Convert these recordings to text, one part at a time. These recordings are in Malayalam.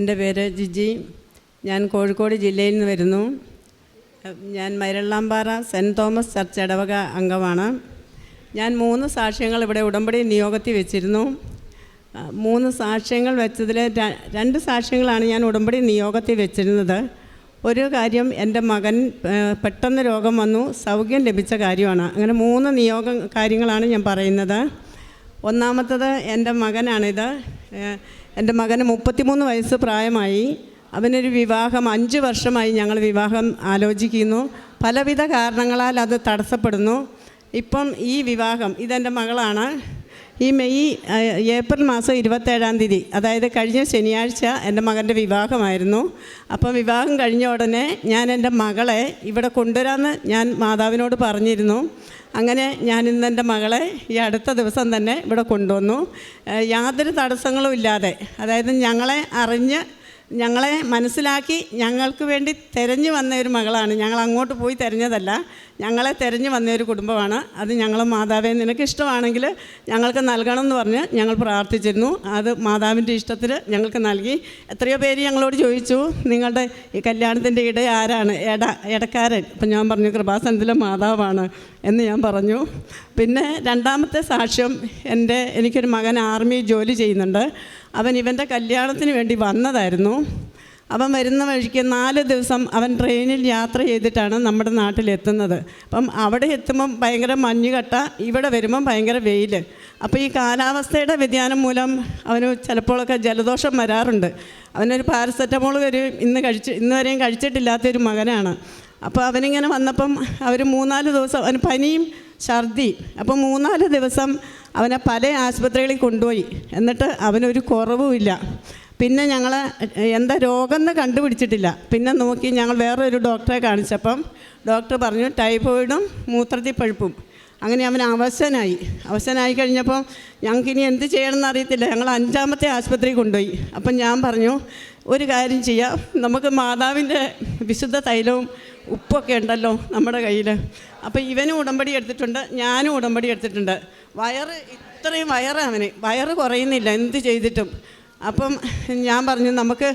എന്റെ പേര് ജിജി. ഞാൻ കോഴിക്കോട് ജില്ലയിൽ നിന്ന് വരുന്നു. ഞാൻ മൈരള്ളാമ്പാറ സെന്റ് തോമസ് ചർച്ച് ഇടവക അംഗമാണ്. ഞാൻ മൂന്ന് സാക്ഷ്യങ്ങൾ ഇവിടെ ഉടമ്പടി നിയോഗത്തിൽ വെച്ചിരുന്നു. മൂന്ന് സാക്ഷ്യങ്ങൾ വെച്ചതിൽ രണ്ട് സാക്ഷ്യങ്ങളാണ് ഞാൻ ഉടമ്പടി നിയോഗത്തിൽ വെച്ചിരുന്നത്. ഒരു കാര്യം എന്റെ മകൻ പെട്ടെന്ന് രോഗം വന്നു സൗഖ്യം ലഭിച്ച കാര്യമാണ്. അങ്ങനെ മൂന്ന് നിയോഗ കാര്യങ്ങളാണ് ഞാൻ പറയുന്നത്. ഒന്നാമത്തത് എന്റെ മകനാണിത്. എന്റെ മകന് മുപ്പത്തിമൂന്ന് വയസ്സ് പ്രായമായി. അവനൊരു വിവാഹം അഞ്ച് വർഷമായി ഞങ്ങൾ വിവാഹം ആലോചിക്കുന്നു. പലവിധ കാരണങ്ങളാൽ അത് തടസ്സപ്പെടുന്നു. ഇപ്പം ഈ വിവാഹം ഇതെന്റെ മകളാണ്. ഈ മെയ് ഏപ്രിൽ മാസം ഇരുപത്തേഴാം തീയതി അതായത് കഴിഞ്ഞ ശനിയാഴ്ച എന്റെ മകന്റെ വിവാഹമായിരുന്നു. അപ്പം വിവാഹം കഴിഞ്ഞ ഉടനെ ഞാൻ എന്റെ മകളെ ഇവിടെ കൊണ്ടുവരാമെന്ന് ഞാൻ മാതാവിനോട് പറഞ്ഞിരുന്നു. അങ്ങനെ ഞാൻ എന്റെ മകളെ ഈ അടുത്ത ദിവസം തന്നെ ഇവിടെ കൊണ്ടുവന്നു. യാതൊരു തടസ്സങ്ങളും ഇല്ലാതെ. അതായത് ഞങ്ങളെ അറിഞ്ഞ് ഞങ്ങളെ മനസ്സിലാക്കി ഞങ്ങൾക്ക് വേണ്ടി തിരഞ്ഞു വന്ന ഒരു മകളാണ്. ഞങ്ങൾ അങ്ങോട്ട് പോയി തിരഞ്ഞതല്ല. ഞങ്ങളെ തിരഞ്ഞു വന്ന ഒരു കുടുംബമാണ്. അത് ഞങ്ങൾ മാതാവെ നിനക്ക് ഇഷ്ടമാണെങ്കിൽ ഞങ്ങൾക്ക് നൽകണം എന്ന് പറഞ്ഞ് ഞങ്ങൾ പ്രാർത്ഥിച്ചിരുന്നു. അത് മാതാവിന്റെ ഇഷ്ടത്തിൽ ഞങ്ങൾക്ക് നൽകി. എത്രയോ പേര് ഞങ്ങളോട് ചോദിച്ചു നിങ്ങളുടെ ഈ കല്യാണത്തിന്റെ ഇട ആരാണ്? എട ഇടക്കാരൻ അപ്പം ഞാൻ പറഞ്ഞു കൃപാസനത്തിലെ മാതാവാണ്. എന്ന് ഞാൻ പറഞ്ഞു. പിന്നെ രണ്ടാമത്തെ സാക്ഷ്യം എന്റെ എനിക്കൊരു മകൻ ആർമി ജോലി ചെയ്യുന്നുണ്ട്. അവൻ ഇവന്റെ കല്യാണത്തിന് വേണ്ടി വന്നതായിരുന്നു. അവൻ വരുന്ന വഴിക്ക് നാല് ദിവസം അവൻ ട്രെയിനിൽ യാത്ര ചെയ്തിട്ടാണ് നമ്മുടെ നാട്ടിലെത്തുന്നത്. അപ്പം അവിടെ എത്തുമ്പം ഭയങ്കര മഞ്ഞുകട്ട ഇവിടെ വരുമ്പം ഭയങ്കര വെയിൽ അപ്പോൾ ഈ കാലാവസ്ഥയുടെ വ്യതിയാനം മൂലം അവന് ചിലപ്പോഴൊക്കെ ജലദോഷം വരാറുണ്ട്. അവനൊരു പാരസെറ്റമോൾ വരും ഇന്ന് കഴിച്ച് ഇന്ന് വരെയും കഴിച്ചിട്ടില്ലാത്തൊരു മകനാണ്. അപ്പോൾ അവനിങ്ങനെ വന്നപ്പം അവർ മൂന്നാൽ ദിവസം അവന് പനിയും ഛർദി. അപ്പം മൂന്നാൽ ദിവസം അവനെ പല ആശുപത്രികളിൽ കൊണ്ടുപോയി. എന്നിട്ട് അവനൊരു കുറവുമില്ല പിന്നെ ഞങ്ങൾ എന്താ രോഗം എന്ന് കണ്ടുപിടിച്ചിട്ടില്ല. പിന്നെ നോക്കി ഞങ്ങൾ വേറൊരു ഡോക്ടറെ കാണിച്ചപ്പം ഡോക്ടർ പറഞ്ഞു ടൈഫോയിഡും മൂത്രത്തിൽ പഴുപ്പും. അങ്ങനെ അവൻ അവശനായി. അവശനായി കഴിഞ്ഞപ്പോൾ ഞങ്ങൾക്കിനി എന്ത് ചെയ്യണമെന്ന് അറിയത്തില്ല. ഞങ്ങൾ അഞ്ചാമത്തെ ആശുപത്രി കൊണ്ടുപോയി. അപ്പം ഞാൻ പറഞ്ഞു ഒരു കാര്യം ചെയ്യാം. നമുക്ക് മാതാവിന്റെ വിശുദ്ധ തൈലവും ഉപ്പൊക്കെ ഉണ്ടല്ലോ നമ്മുടെ കയ്യിൽ അപ്പോൾ ഇവനും ഉടമ്പടി എടുത്തിട്ടുണ്ട് ഞാനും ഉടമ്പടി എടുത്തിട്ടുണ്ട്. വയറ് ഇത്രയും വയറ് അവന്. വയറ് കുറയുന്നില്ല എന്ത് ചെയ്തിട്ടും. അപ്പം ഞാൻ പറഞ്ഞു നമുക്ക്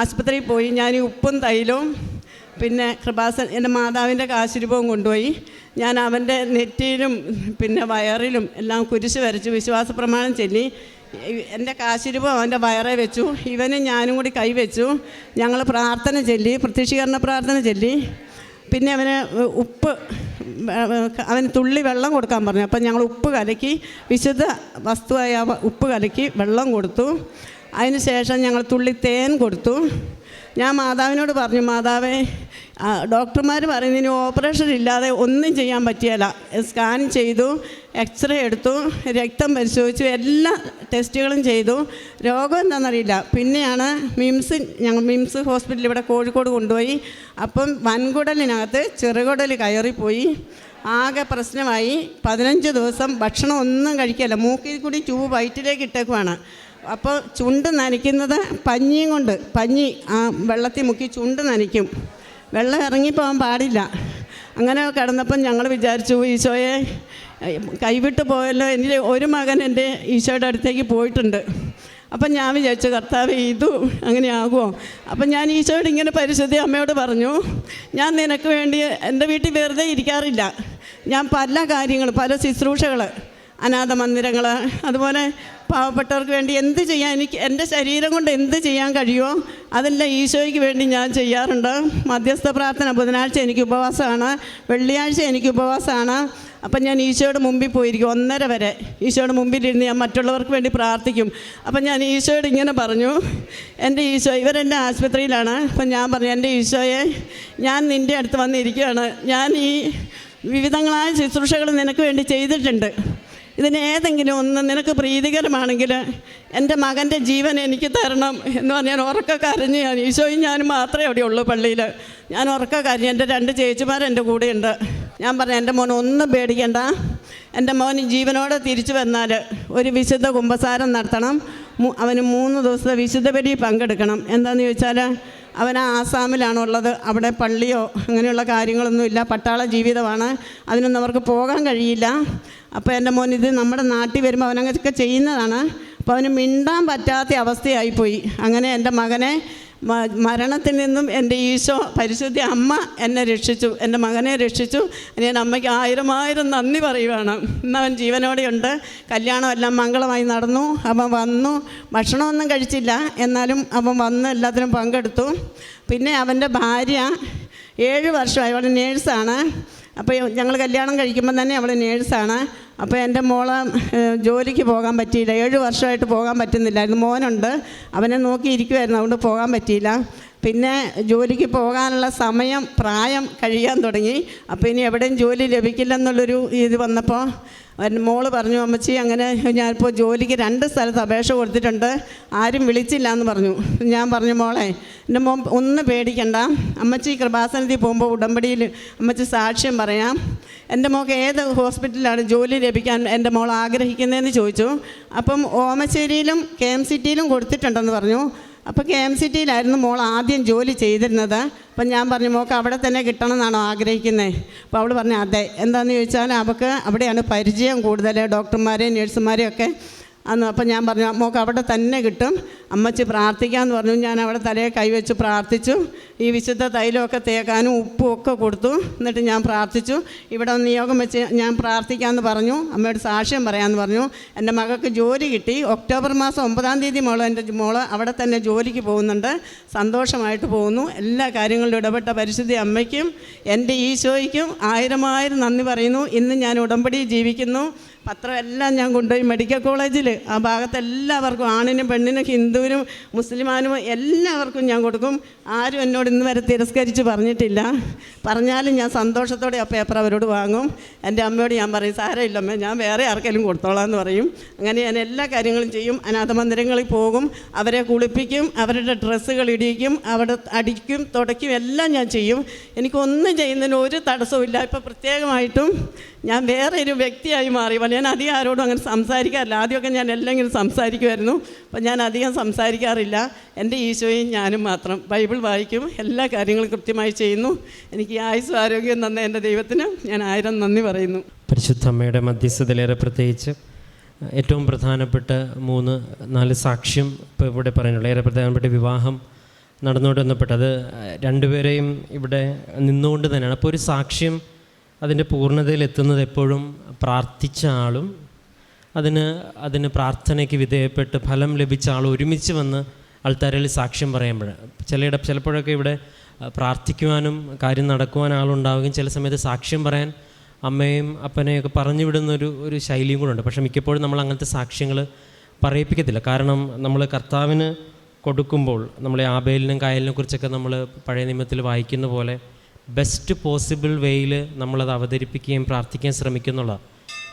ആശുപത്രിയിൽ പോയി ഞാൻ ഉപ്പും തൈലവും പിന്നെ കൃപാസൻ എന്റെ മാതാവിന്റെ കാശുരൂപവും കൊണ്ടുപോയി ഞാൻ അവന്റെ നെറ്റിയിലും പിന്നെ വയറിലും എല്ലാം കുരിശ് വരച്ചു വിശ്വാസ പ്രമാണം ചൊല്ലി എന്റെ കാശുരൂപം അവന്റെ വയറെ വെച്ചു ഇവനും ഞാനും കൂടി കൈവച്ചു ഞങ്ങൾ പ്രാർത്ഥന ചൊല്ലി പ്രത്യക്ഷീകരണ പ്രാർത്ഥന ചൊല്ലി പിന്നെ അവന് ഉപ്പ് അവന് തുള്ളി വെള്ളം കൊടുക്കാൻ പറഞ്ഞു. അപ്പം ഞങ്ങൾ ഉപ്പ് കലക്കി വിശുദ്ധ വസ്തുവായ ഉപ്പ് കലക്കി വെള്ളം കൊടുത്തു. അതിന് ശേഷം ഞങ്ങൾ തുള്ളി തേൻ കൊടുത്തു. ഞാൻ മാതാവിനോട് പറഞ്ഞു മാതാവേ ഡോക്ടർമാർ പറയുന്നതിന് ഓപ്പറേഷൻ ഇല്ലാതെ ഒന്നും ചെയ്യാൻ പറ്റിയല്ല. സ്കാൻ ചെയ്തു എക്സ്റേ എടുത്തു രക്തം പരിശോധിച്ചു എല്ലാ ടെസ്റ്റുകളും ചെയ്തു. രോഗം എന്താണെന്നറിയില്ല. പിന്നെയാണ് മിംസ് ഞങ്ങൾ മിംസ് ഹോസ്പിറ്റലിൽ ഇവിടെ കോഴിക്കോട് കൊണ്ടുപോയി. അപ്പം വൻകുടലിനകത്ത് ചെറുകുടൽ കയറിപ്പോയി. ആകെ പ്രശ്നമായി. പതിനഞ്ച് ദിവസം ഭക്ഷണം ഒന്നും കഴിക്കല്ല. മൂക്കിൽ കൂടി ട്യൂബ് വയറ്റിലേക്ക് ഇട്ടേക്കുവാണ്. അപ്പോൾ ചുണ്ട് നനയ്ക്കുന്നത് പഞ്ഞിയും കൊണ്ട്. പഞ്ഞി ആ വെള്ളത്തിൽ മുക്കി ചുണ്ട് നനയ്ക്കും. വെള്ളം ഇറങ്ങിപ്പോകാൻ പാടില്ല. അങ്ങനെ കിടന്നപ്പം ഞങ്ങൾ വിചാരിച്ചു ഈശോയെ കൈവിട്ട് പോയല്ലോ. എന്റെ ഒരു മകൻ എന്റെ ഈശോയുടെ അടുത്തേക്ക് പോയിട്ടുണ്ട്. അപ്പം ഞാൻ വിചാരിച്ചു കർത്താവ് ഇതു അങ്ങനെയാകുമോ അപ്പം ഞാൻ ഈശോയോട് ഇങ്ങനെ പരിശുദ്ധി അമ്മയോട് പറഞ്ഞു ഞാൻ നിനക്ക് വേണ്ടി എന്റെ വീട്ടിൽ വെറുതെ ഇരിക്കാറില്ല. ഞാൻ പല കാര്യങ്ങൾ പല ശുശ്രൂഷകൾ അനാഥ മന്ദിരങ്ങൾ അതുപോലെ പാവപ്പെട്ടവർക്ക് വേണ്ടി എന്ത് ചെയ്യാൻ എനിക്ക് എന്റെ ശരീരം കൊണ്ട് എന്ത് ചെയ്യാൻ കഴിയുമോ അതെല്ലാം ഈശോയ്ക്ക് വേണ്ടി ഞാൻ ചെയ്യാറുണ്ട്. മധ്യസ്ഥ പ്രാർത്ഥന ബുധനാഴ്ച എനിക്ക് ഉപവാസമാണ് വെള്ളിയാഴ്ച എനിക്ക് ഉപവാസമാണ്. അപ്പം ഞാൻ ഈശോയുടെ മുമ്പിൽ പോയിരിക്കും ഒന്നര വരെ. ഈശോയുടെ മുമ്പിലിരുന്ന് ഞാൻ മറ്റുള്ളവർക്ക് വേണ്ടി പ്രാർത്ഥിക്കും. അപ്പം ഞാൻ ഈശോയോട് ഇങ്ങനെ പറഞ്ഞു എന്റെ ഈശോ ഇവരെന്റെ ആശുപത്രിയിലാണ്. അപ്പം ഞാൻ പറഞ്ഞു എന്റെ ഈശോയെ ഞാൻ നിന്റെ അടുത്ത് വന്നിരിക്കുകയാണ്. ഞാൻ ഈ വിവിധങ്ങളായ ശുശ്രൂഷകൾ നിനക്ക് വേണ്ടി ചെയ്തിട്ടുണ്ട്. ഇതിന് ഏതെങ്കിലും ഒന്ന് നിനക്ക് പ്രീതികരമാണെങ്കിൽ എന്റെ മകന്റെ ജീവൻ എനിക്ക് തരണം എന്ന് പറഞ്ഞാൽ ഉറക്ക കരഞ്ഞ് ഞാൻ ഈശോയും ഞാനും മാത്രമേ അവിടെ ഉള്ളൂ പള്ളിയിൽ. ഞാൻ ഉറക്ക കരഞ്ഞ് എന്റെ രണ്ട് ചേച്ചിമാരെന്റെ കൂടെയുണ്ട് ഞാൻ പറഞ്ഞു എന്റെ മോൻ ഒന്നും പേടിക്കണ്ട. എന്റെ മോൻ ജീവനോടെ തിരിച്ചു വന്നാൽ ഒരു വിശുദ്ധ കുമ്പസാരം നടത്തണം. അവന് മൂന്ന് ദിവസത്തെ വിശുദ്ധ പരി പങ്കെടുക്കണം. എന്താണെന്ന് ചോദിച്ചാൽ അവൻ ആസാമിലാണുള്ളത് അവിടെ പള്ളിയോ അങ്ങനെയുള്ള കാര്യങ്ങളൊന്നുമില്ല പട്ടാള ജീവിതമാണ്. അതിനൊന്നും അവർക്ക് പോകാൻ കഴിയില്ല. അപ്പോൾ എന്റെ മോൻ ഇത് നമ്മുടെ നാട്ടിൽ വരുമ്പോൾ അവനങ്ങനെയൊക്കെ ചെയ്യുന്നതാണ്. അപ്പോൾ അവന് മിണ്ടാൻ പറ്റാത്ത അവസ്ഥയായിപ്പോയി. അങ്ങനെ എന്റെ മകനെ മരണത്തിൽ നിന്നും എന്റെ ഈശോ പരിശുദ്ധ അമ്മ എന്നെ രക്ഷിച്ചു എന്റെ മകനെ രക്ഷിച്ചു. ഞാൻ അമ്മയ്ക്ക് ആയിരം ആയിരം നന്ദി പറയുവാണ്. ഇന്ന് അവൻ ജീവനോടെയുണ്ട്. കല്യാണം എല്ലാം മംഗളമായി നടന്നു. അവൻ വന്നു. ഭക്ഷണമൊന്നും കഴിച്ചില്ല. എന്നാലും അവൻ വന്ന് എല്ലാത്തിനും പങ്കെടുത്തു. പിന്നെ അവന്റെ ഭാര്യ ഏഴ് വർഷമായി. അവൾ നേഴ്സാണ് അപ്പോൾ ഞങ്ങൾ കല്യാണം കഴിക്കുമ്പോൾ തന്നെ അവൾ നേഴ്സാണ്. അപ്പോൾ എന്റെ മോൾ ജോലിക്ക് പോകാൻ പറ്റിയില്ല. ഏഴ് വർഷമായിട്ട് പോകാൻ പറ്റുന്നില്ലായിരുന്നു. മോനുണ്ട്. അവനെ നോക്കിയിരിക്കുമായിരുന്നു അതുകൊണ്ട് പോകാൻ പറ്റിയില്ല. പിന്നെ ജോലിക്ക് പോകാനുള്ള സമയം പ്രായം കഴിയാൻ തുടങ്ങി. അപ്പോൾ ഇനി എവിടെയും ജോലി ലഭിക്കില്ലെന്നുള്ളൊരു ഇത് വന്നപ്പോൾ മോൾ പറഞ്ഞു അമ്മച്ചി അങ്ങനെ ഞാനിപ്പോൾ ജോലിക്ക് രണ്ട് സ്ഥലത്ത് അപേക്ഷ കൊടുത്തിട്ടുണ്ട്. ആരും വിളിച്ചില്ല എന്ന് പറഞ്ഞു. ഞാൻ പറഞ്ഞു മോളെ എന്റെ മോൻ ഒന്ന് പേടിക്കണ്ട. അമ്മച്ചി കൃപാസനത്തിൽ പോകുമ്പോൾ ഉടമ്പടിയിൽ അമ്മച്ചി സാക്ഷ്യം പറയാം. എന്റെ മോൾക്ക് ഏത് ഹോസ്പിറ്റലിലാണ് ജോലി ലഭിക്കാൻ എന്റെ മോൾ ആഗ്രഹിക്കുന്നതെന്ന് ചോദിച്ചു. അപ്പം ഓമശ്ശേരിയിലും കെ എം സിറ്റിയിലും കൊടുത്തിട്ടുണ്ടെന്ന് പറഞ്ഞു. അപ്പോൾ കെ എം സി ടിയിലായിരുന്നു മോൾ ആദ്യം ജോലി ചെയ്തിരുന്നത്. അപ്പം ഞാൻ പറഞ്ഞു മോൾക്ക് അവിടെ തന്നെ കിട്ടണം എന്നാണോ ആഗ്രഹിക്കുന്നത് അപ്പോൾ അവൾ പറഞ്ഞു അതെ. എന്താണെന്ന് ചോദിച്ചാൽ അവൾക്ക് അവിടെയാണ് പരിചയം കൂടുതൽ ഡോക്ടർമാരെയും നേഴ്സുമാരെയും ഒക്കെ. അന്ന് അപ്പം ഞാൻ പറഞ്ഞു അമ്മയ്ക്ക് അവിടെ തന്നെ കിട്ടും. അമ്മച്ചി പ്രാർത്ഥിക്കാമെന്ന് പറഞ്ഞു. ഞാൻ അവിടെ തലയെ കൈവച്ച് പ്രാർത്ഥിച്ചു. ഈ വിശുദ്ധ തൈലമൊക്കെ തേക്കാനും ഉപ്പും ഒക്കെ കൊടുത്തു. എന്നിട്ട് ഞാൻ പ്രാർത്ഥിച്ചു. ഇവിടെ നിയോഗം വെച്ച് ഞാൻ പ്രാർത്ഥിക്കാമെന്ന് പറഞ്ഞു. അമ്മയോട് സാക്ഷ്യം പറയാമെന്ന് പറഞ്ഞു. എന്റെ മകൾക്ക് ജോലി കിട്ടി. ഒക്ടോബർ മാസം ഒമ്പതാം തീയതി മോൾ എന്റെ മോൾ അവിടെ തന്നെ ജോലിക്ക് പോകുന്നുണ്ട്. സന്തോഷമായിട്ട് പോകുന്നു. എല്ലാ കാര്യങ്ങളിലും ഇടപെട്ട പരിശുദ്ധി അമ്മയ്ക്കും എന്റെ ഈശോയ്ക്കും ആയിരമായിരം ആയിരം നന്ദി പറയുന്നു. ഇന്ന് ഞാൻ ഉടമ്പടി ജീവിക്കുന്നു. പത്രം എല്ലാം ഞാൻ കൊണ്ടുപോയി മെഡിക്കൽ കോളേജിൽ. ആ ഭാഗത്ത് എല്ലാവർക്കും ആണിനും പെണ്ണിനും ഹിന്ദുവിനും മുസ്ലിമാനും എല്ലാവർക്കും ഞാൻ കൊടുക്കും. ആരും എന്നോട് ഇന്ന് വരെ തിരസ്കരിച്ച് പറഞ്ഞിട്ടില്ല. പറഞ്ഞാലും ഞാൻ സന്തോഷത്തോടെ ആ പേപ്പർ അവരോട് വാങ്ങും. എന്റെ അമ്മയോട് ഞാൻ പറയും സാരമില്ല അമ്മ ഞാൻ വേറെ ആർക്കെങ്കിലും കൊടുത്തോളാം എന്ന് പറയും. അങ്ങനെ ഞാൻ എല്ലാ കാര്യങ്ങളും ചെയ്യും. അനാഥ മന്ദിരങ്ങളിൽ പോകും. അവരെ കുളിപ്പിക്കും. അവരുടെ ഡ്രസ്സുകൾ ഇടിയിക്കും അവിടെ അടിക്കും തുടയ്ക്കും എല്ലാം ഞാൻ ചെയ്യും. എനിക്കൊന്നും ചെയ്യുന്നതിന് ഒരു തടസ്സവും ഇല്ല ഇപ്പോൾ പ്രത്യേകമായിട്ടും ഞാൻ വേറെ ഒരു വ്യക്തിയായി മാറി. അപ്പോൾ ഞാൻ അധികം ആരോടും അങ്ങനെ സംസാരിക്കാറില്ല. ആദ്യമൊക്കെ ഞാൻ എല്ലാം ഇങ്ങനെ സംസാരിക്കുമായിരുന്നു. അപ്പം ഞാൻ അധികം സംസാരിക്കാറില്ല. എന്റെ ഈശോയും ഞാനും മാത്രം ബൈബിൾ വായിക്കും എല്ലാ കാര്യങ്ങളും കൃത്യമായി ചെയ്യുന്നു. എനിക്ക് ഈ ആയുസ്സും ആരോഗ്യം തന്ന എന്റെ ദൈവത്തിന് ഞാൻ ആയിരം നന്ദി പറയുന്നു. പരിശുദ്ധ അമ്മയുടെ മധ്യസ്ഥതയിലേറെ പ്രത്യേകിച്ച് ഏറ്റവും പ്രധാനപ്പെട്ട മൂന്ന് നാല് സാക്ഷ്യം ഇപ്പോൾ ഇവിടെ പറയുന്നുള്ളൂ. ഏറെ പ്രധാനപ്പെട്ട വിവാഹം നടന്നുകൊണ്ട് വന്നപ്പെട്ടത് രണ്ടുപേരെയും ഇവിടെ നിന്നുകൊണ്ട് തന്നെയാണ്. അപ്പോൾ ഒരു സാക്ഷ്യം അതിന്റെ പൂർണതയിൽ എത്തുന്നത് എപ്പോഴും പ്രാർത്ഥിച്ച ആളും അതിന് അതിന് പ്രാർത്ഥനയ്ക്ക് വിധേയപ്പെട്ട് ഫലം ലഭിച്ച ആൾ ഒരുമിച്ച് വന്ന് ആൾത്താരയിൽ സാക്ഷ്യം പറയുമ്പോൾ ചിലയിട ചിലപ്പോഴൊക്കെ ഇവിടെ പ്രാർത്ഥിക്കുവാനും കാര്യം നടക്കുവാൻ ആളുണ്ടാവുകയും ചില സമയത്ത് സാക്ഷ്യം പറയാൻ അമ്മയും അപ്പനെയൊക്കെ പറഞ്ഞു വിടുന്നൊരു ഒരു ശൈലിയും കൂടെ ഉണ്ട്. പക്ഷേ മിക്കപ്പോഴും നമ്മൾ അങ്ങനത്തെ സാക്ഷ്യങ്ങൾ പറയിപ്പിക്കത്തില്ല. കാരണം നമ്മൾ കർത്താവിന് കൊടുക്കുമ്പോൾ നമ്മളെ ആബേലിനും കായലിനെ കുറിച്ചൊക്കെ നമ്മൾ പഴയ നിയമത്തിൽ വായിക്കുന്ന പോലെ ബെസ്റ്റ് പോസിബിൾ വേയിൽ നമ്മളത് അവതരിപ്പിക്കുകയും പ്രാർത്ഥിക്കാൻ ശ്രമിക്കുന്നുള്ളതാണ്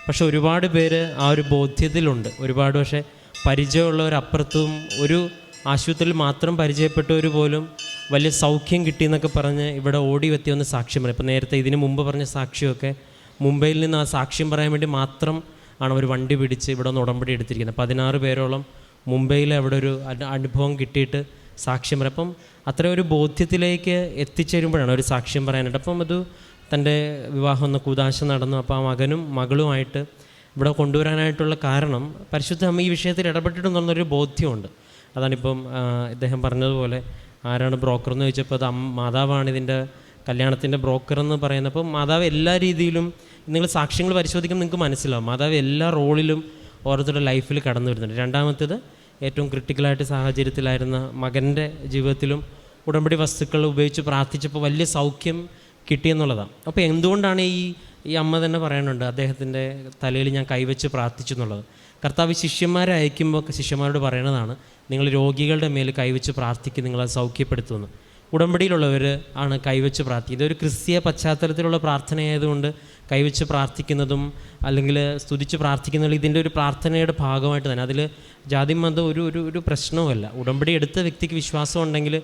പക്ഷെ ഒരുപാട് പേര് ആ ഒരു ബോധ്യത്തിലുണ്ട്. ഒരുപാട് പക്ഷേ പരിചയമുള്ളവരപ്പുറത്തും ഒരു ആശുപത്രിയിൽ മാത്രം പരിചയപ്പെട്ടവർ പോലും വലിയ സൗഖ്യം കിട്ടിയെന്നൊക്കെ പറഞ്ഞ് ഇവിടെ ഓടി എത്തി ഒന്ന് സാക്ഷ്യം പറയും. ഇപ്പോൾ നേരത്തെ ഇതിന് മുമ്പ് പറഞ്ഞ സാക്ഷ്യമൊക്കെ മുംബൈയിൽ നിന്ന് ആ സാക്ഷ്യം പറയാൻ വേണ്ടി മാത്രം ആണ് അവർ വണ്ടി പിടിച്ച് ഇവിടെ ഒന്ന് ഉടമ്പടി എടുത്തിരിക്കുന്നത്. പതിനാറ് പേരോളം മുംബൈയിൽ അവിടെ ഒരു അനുഭവം കിട്ടിയിട്ട് സാക്ഷ്യം പറയും. അപ്പം അത്ര ഒരു ബോധ്യത്തിലേക്ക് എത്തിച്ചേരുമ്പോഴാണ് ഒരു സാക്ഷ്യം പറയാനായിട്ട്. അപ്പം അത് തന്റെ വിവാഹം ഒന്ന് കൂതാശ നടന്നു. അപ്പോൾ ആ മകനും മകളുമായിട്ട് ഇവിടെ കൊണ്ടുവരാനായിട്ടുള്ള കാരണം പരിശുദ്ധ അമ്മ ഈ വിഷയത്തിൽ ഇടപെട്ടിട്ടുണ്ടെന്നൊരു ബോധ്യമുണ്ട്. അതാണിപ്പം ഇദ്ദേഹം പറഞ്ഞതുപോലെ ആരാണ് ബ്രോക്കർ എന്ന് ചോദിച്ചപ്പോൾ അത് മാതാവാണ് ഇതിന്റെ കല്യാണത്തിന്റെ ബ്രോക്കർ എന്ന് പറയുന്നപ്പോൾ മാതാവ് എല്ലാ രീതിയിലും നിങ്ങൾ സാക്ഷ്യങ്ങൾ പരിശോധിക്കുമ്പോൾ നിങ്ങൾക്ക് മനസ്സിലാവും. മാതാവ് എല്ലാ റോളിലും ഓരോരുത്തരുടെ ലൈഫിൽ കടന്നു വരുന്നുണ്ട്. രണ്ടാമത്തേത് ഏറ്റവും ക്രിട്ടിക്കലായിട്ട് സാഹചര്യത്തിലായിരുന്ന മകന്റെ ജീവിതത്തിലും ഉടമ്പടി വസ്തുക്കൾ ഉപയോഗിച്ച് പ്രാർത്ഥിച്ചപ്പോൾ വലിയ സൗഖ്യം കിട്ടിയെന്നുള്ളതാണ് അപ്പോൾ എന്തുകൊണ്ടാണ് ഈ ഈ അമ്മ തന്നെ പറയാനുണ്ട് അദ്ദേഹത്തിന്റെ തലയിൽ ഞാൻ കൈവച്ച് പ്രാർത്ഥിച്ചു എന്നുള്ളത്? കർത്താവ് ശിഷ്യന്മാരെ അയക്കുമ്പോൾ ശിഷ്യന്മാരോട് പറയണതാണ് നിങ്ങൾ രോഗികളുടെ മേൽ കൈവച്ച് പ്രാർത്ഥിക്കും നിങ്ങളത് സൗഖ്യപ്പെടുത്തുമെന്ന് ഉടമ്പടിയിലുള്ളവർ ആണ് കൈവച്ച് പ്രാർത്ഥിക്കുന്നത് ഇതൊരു ക്രിസ്തീയ പശ്ചാത്തലത്തിലുള്ള പ്രാർത്ഥനയായതുകൊണ്ട് കൈവച്ച് പ്രാർത്ഥിക്കുന്നതും അല്ലെങ്കിൽ സ്തുതിച്ച് പ്രാർത്ഥിക്കുന്നതും ഇതിന്റെ ഒരു പ്രാർത്ഥനയുടെ ഭാഗമായിട്ട് തന്നെ. അതിൽ ജാതി മതം ഒരു ഒരു ഒരു പ്രശ്നവുമല്ല. ഉടമ്പടി എടുത്ത വ്യക്തിക്ക് വിശ്വാസം ഉണ്ടെങ്കിൽ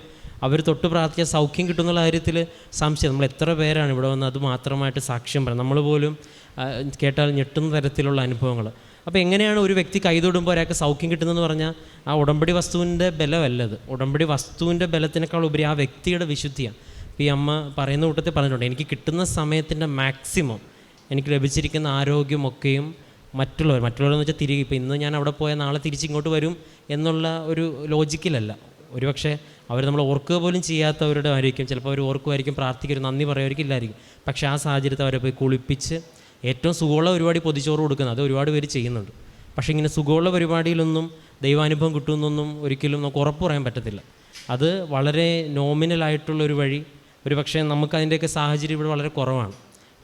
അവർ തൊട്ട് പ്രാർത്ഥിച്ച സൗഖ്യം കിട്ടുന്നുള്ള കാര്യത്തിൽ സംശയം. നമ്മൾ എത്ര പേരാണ് ഇവിടെ വന്ന് അത് മാത്രമായിട്ട് സാക്ഷ്യം പറയാം നമ്മൾ പോലും കേട്ടാൽ ഞെട്ടുന്ന തരത്തിലുള്ള അനുഭവങ്ങൾ. അപ്പോൾ എങ്ങനെയാണ് ഒരു വ്യക്തി കൈതൊടുമ്പോൾ ഒരാൾക്ക് സൗഖ്യം കിട്ടുന്നതെന്ന് പറഞ്ഞാൽ ആ ഉടമ്പടി വസ്തുവിന്റെ ബലമല്ലത് ഉടമ്പടി വസ്തുവിന്റെ ബലത്തിനേക്കാൾ ഉപരി ആ വ്യക്തിയുടെ വിശുദ്ധിയാണ്. ഈ അമ്മ പറയുന്ന കൂട്ടത്തിൽ പറഞ്ഞിട്ടുണ്ട് എനിക്ക് കിട്ടുന്ന സമയത്തിന്റെ മാക്സിമം എനിക്ക് ലഭിച്ചിരിക്കുന്ന ആരോഗ്യമൊക്കെയും മറ്റുള്ളവർ മറ്റുള്ളവരെന്ന് വെച്ചാൽ തിരികെ ഇപ്പോൾ ഇന്ന് ഞാൻ അവിടെ പോയാൽ നാളെ തിരിച്ചിങ്ങോട്ട് വരും എന്നുള്ള ഒരു ലോജിക്കിലല്ല. ഒരുപക്ഷെ അവർ നമ്മൾ ഓർക്കുക പോലും ചെയ്യാത്തവരുടെ ആയിരിക്കും. ചിലപ്പോൾ അവർ ഓർക്കുമായിരിക്കും പ്രാർത്ഥിക്കും നന്ദി പറയുമായിരിക്കും ഇല്ലായിരിക്കും പക്ഷേ ആ സാഹചര്യത്തിൽ അവരെ പോയി കുളിപ്പിച്ച് ഏറ്റവും സുഖമുള്ള പരിപാടി പൊതിച്ചോറ് കൊടുക്കുന്നത് അത് ഒരുപാട് പേര് ചെയ്യുന്നുണ്ട്. പക്ഷേ ഇങ്ങനെ സുഖമുള്ള പരിപാടിയിലൊന്നും ദൈവാനുഭവം കിട്ടുമെന്നൊന്നും ഒരിക്കലും നമുക്ക് ഉറപ്പ് പറയാൻ പറ്റത്തില്ല. അത് വളരെ നോമിനലായിട്ടുള്ളൊരു വഴി. ഒരു പക്ഷേ നമുക്കതിന്റെയൊക്കെ സാഹചര്യം ഇവിടെ വളരെ കുറവാണ്.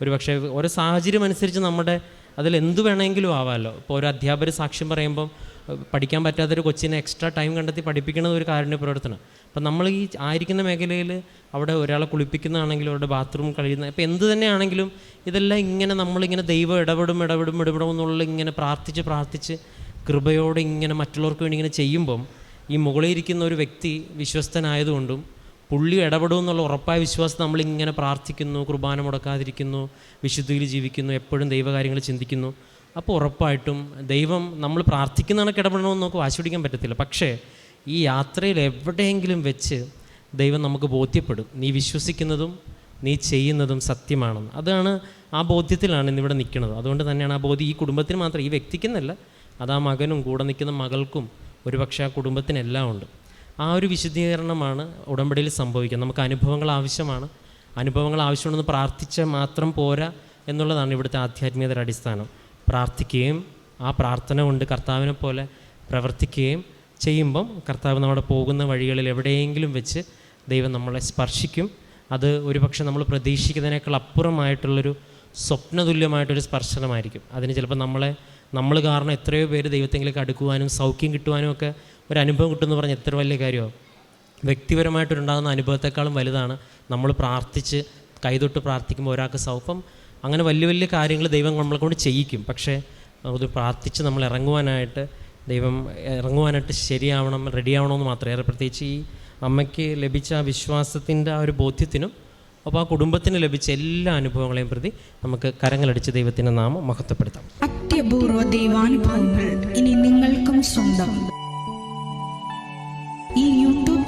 ഒരു പക്ഷേ ഓരോ സാഹചര്യം അനുസരിച്ച് നമ്മുടെ അതിൽ എന്ത് വേണമെങ്കിലും ആവാമല്ലോ ഇപ്പോൾ ഒരു അധ്യാപകർ സാക്ഷ്യം പറയുമ്പം പഠിക്കാൻ പറ്റാത്തൊരു കൊച്ചിനെ എക്സ്ട്രാ ടൈം കണ്ടെത്തി പഠിപ്പിക്കുന്നത് ഒരു കാരുണ്യ പ്രവർത്തനം. അപ്പം നമ്മൾ ഈ ആയിരിക്കുന്ന മേഖലയിൽ അവിടെ ഒരാളെ കുളിപ്പിക്കുന്നതാണെങ്കിലും അവരുടെ ബാത്റൂം കഴിയുന്ന ഇപ്പം എന്ത് തന്നെയാണെങ്കിലും ഇതെല്ലാം ഇങ്ങനെ നമ്മളിങ്ങനെ ദൈവം ഇടപെടും ഇടപെടും ഇടപെടും എന്നുള്ള ഇങ്ങനെ പ്രാർത്ഥിച്ച് പ്രാർത്ഥിച്ച് കൃപയോടെ ഇങ്ങനെ മറ്റുള്ളവർക്ക് വേണ്ടി ഇങ്ങനെ ചെയ്യുമ്പം ഈ മുകളിൽ ഇരിക്കുന്ന ഒരു വ്യക്തി വിശ്വസ്തനായതുകൊണ്ടും പുള്ളി ഇടപെടുമെന്നുള്ള ഉറപ്പായ വിശ്വാസം നമ്മളിങ്ങനെ പ്രാർത്ഥിക്കുന്നു കുർബാന മുടക്കാതിരിക്കുന്നു വിശുദ്ധിയിൽ ജീവിക്കുന്നു എപ്പോഴും ദൈവകാര്യങ്ങൾ ചിന്തിക്കുന്നു. അപ്പോൾ ഉറപ്പായിട്ടും ദൈവം നമ്മൾ പ്രാർത്ഥിക്കുന്ന കണക്ക് ഇടപെടണമെന്ന് നമുക്ക് വാശി പിടിക്കാൻ പറ്റത്തില്ല. പക്ഷേ ഈ യാത്രയിൽ എവിടെയെങ്കിലും വെച്ച് ദൈവം നമുക്ക് ബോധ്യപ്പെടും. നീ വിശ്വസിക്കുന്നതും നീ ചെയ്യുന്നതും സത്യമാണെന്ന്. അതാണ് ആ ബോധ്യത്തിലാണ് ഇന്നിവിടെ നിൽക്കുന്നത്. അതുകൊണ്ട് തന്നെയാണ് ആ ബോധ്യം ഈ കുടുംബത്തിന് മാത്രം ഈ വ്യക്തിക്കെന്നല്ല അത് ആ മകനും കൂടെ നിൽക്കുന്ന മകൾക്കും ഒരുപക്ഷെ ആ കുടുംബത്തിനെല്ലാം ഉണ്ട്. ആ ഒരു വിശദീകരണമാണ് ഉടമ്പടിയിൽ സംഭവിക്കുന്നത്. നമുക്ക് അനുഭവങ്ങൾ ആവശ്യമാണ്. അനുഭവങ്ങൾ ആവശ്യമുണ്ടെന്ന് പ്രാർത്ഥിച്ച മാത്രം പോരാ എന്നുള്ളതാണ് ഇവിടുത്തെ ആധ്യാത്മികതയുടെ അടിസ്ഥാനം. പ്രാർത്ഥിക്കുകയും ആ പ്രാർത്ഥന കൊണ്ട് കർത്താവിനെ പോലെ പ്രവർത്തിക്കുകയും ചെയ്യുമ്പം കർത്താവ് നമ്മുടെ പോകുന്ന വഴികളിൽ എവിടെയെങ്കിലും വെച്ച് ദൈവം നമ്മളെ സ്പർശിക്കും. അത് ഒരുപക്ഷെ നമ്മൾ പ്രതീക്ഷിക്കുന്നതിനേക്കാൾ അപ്പുറമായിട്ടുള്ളൊരു സ്വപ്നതുല്യമായിട്ടൊരു സ്പർശനമായിരിക്കും. അതിന് ചിലപ്പോൾ നമ്മളെ നമ്മൾ കാരണം എത്രയോ പേര് ദൈവത്തെങ്കിലേക്ക് അടുക്കുവാനും സൗഖ്യം കിട്ടുവാനും ഒക്കെ ഒരു അനുഭവം കിട്ടുമെന്ന് പറഞ്ഞാൽ എത്ര വലിയ കാര്യമാണ് വ്യക്തിപരമായിട്ടുണ്ടാകുന്ന അനുഭവത്തെക്കാളും വലുതാണ്. നമ്മൾ പ്രാർത്ഥിച്ച് കൈതൊട്ട് പ്രാർത്ഥിക്കുമ്പോൾ ഒരാൾക്ക് സൗഖ്യം അങ്ങനെ വലിയ വലിയ കാര്യങ്ങൾ ദൈവം നമ്മളെ കൊണ്ട് ചെയ്യിക്കും. പക്ഷേ അത് പ്രാർത്ഥിച്ച് നമ്മൾ ഇറങ്ങുവാനായിട്ട് ദൈവം ഇറങ്ങുവാനായിട്ട് ശരിയാവണം റെഡിയാവണമെന്ന് മാത്രമേ. പ്രത്യേകിച്ച് ഈ അമ്മയ്ക്ക് ലഭിച്ച വിശ്വാസത്തിന്റെ ആ ഒരു ബോധ്യത്തിനും അപ്പോൾ ആ കുടുംബത്തിന് ലഭിച്ച എല്ലാ അനുഭവങ്ങളെയും പ്രതി നമുക്ക് കരങ്ങളടിച്ച് ദൈവത്തിന്റെ നാമം മഹത്വപ്പെടുത്താം. അത്യപൂർവ ദൈവാനുഭവങ്ങൾ ഇനി നിങ്ങൾക്കും സ്വന്തം.